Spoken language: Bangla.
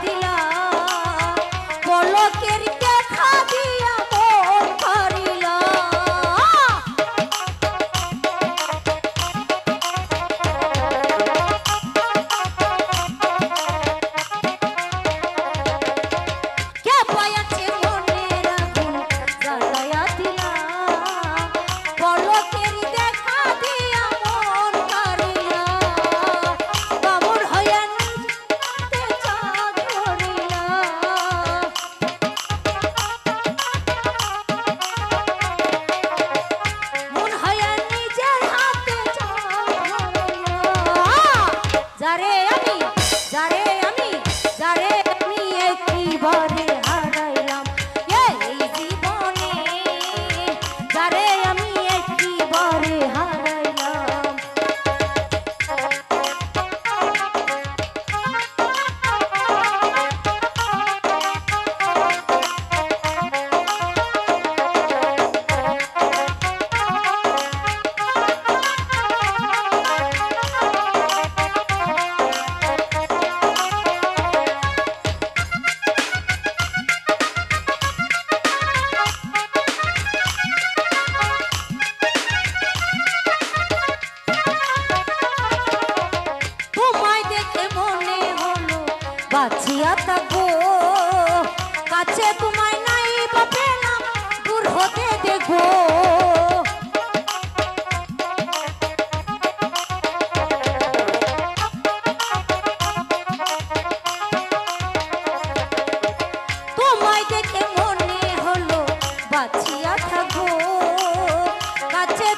দিলা পলকের বাঁচিয়া থাকো কাছে তোমায় নাই বাপে না দূর হতে দেখো। মনে হলো থাকো কাছে